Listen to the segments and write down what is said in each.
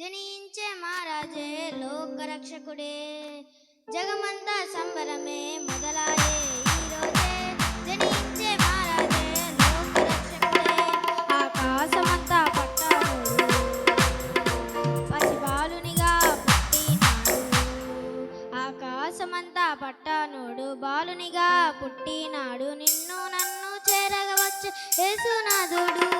జనించే మహారాజే లోకరక్షకుడే. జగమంతా సంబరమే మొదలాయే. ఈరోజే జనించే మహారాజే లోకరక్షకుడే. ఆకాశమంతా పట్టాడు. పసిబాలునిగా పుట్టినాడు. ఆకాశమంతా పట్టానుడు బాలునిగా పుట్టినాడు. నిన్ను నన్ను చేరగవచ్చు యేసునాథుడు.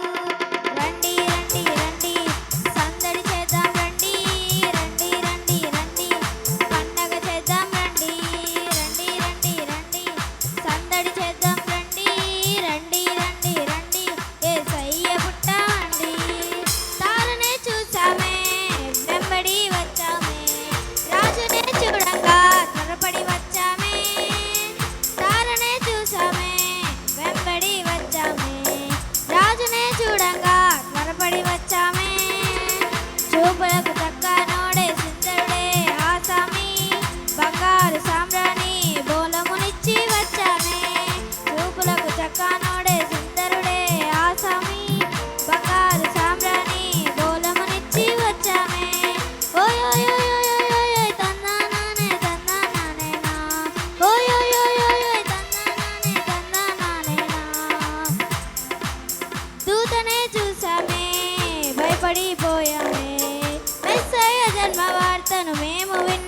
నమ్మించామే భయపడిపోయామే. మెస్సయ జన్మ వార్తను మేము విని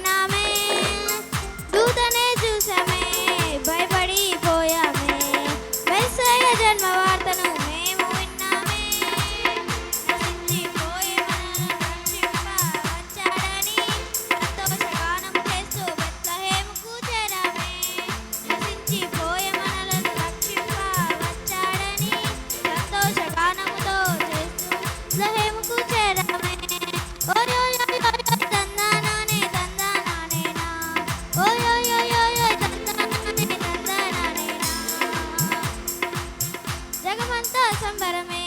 somebody.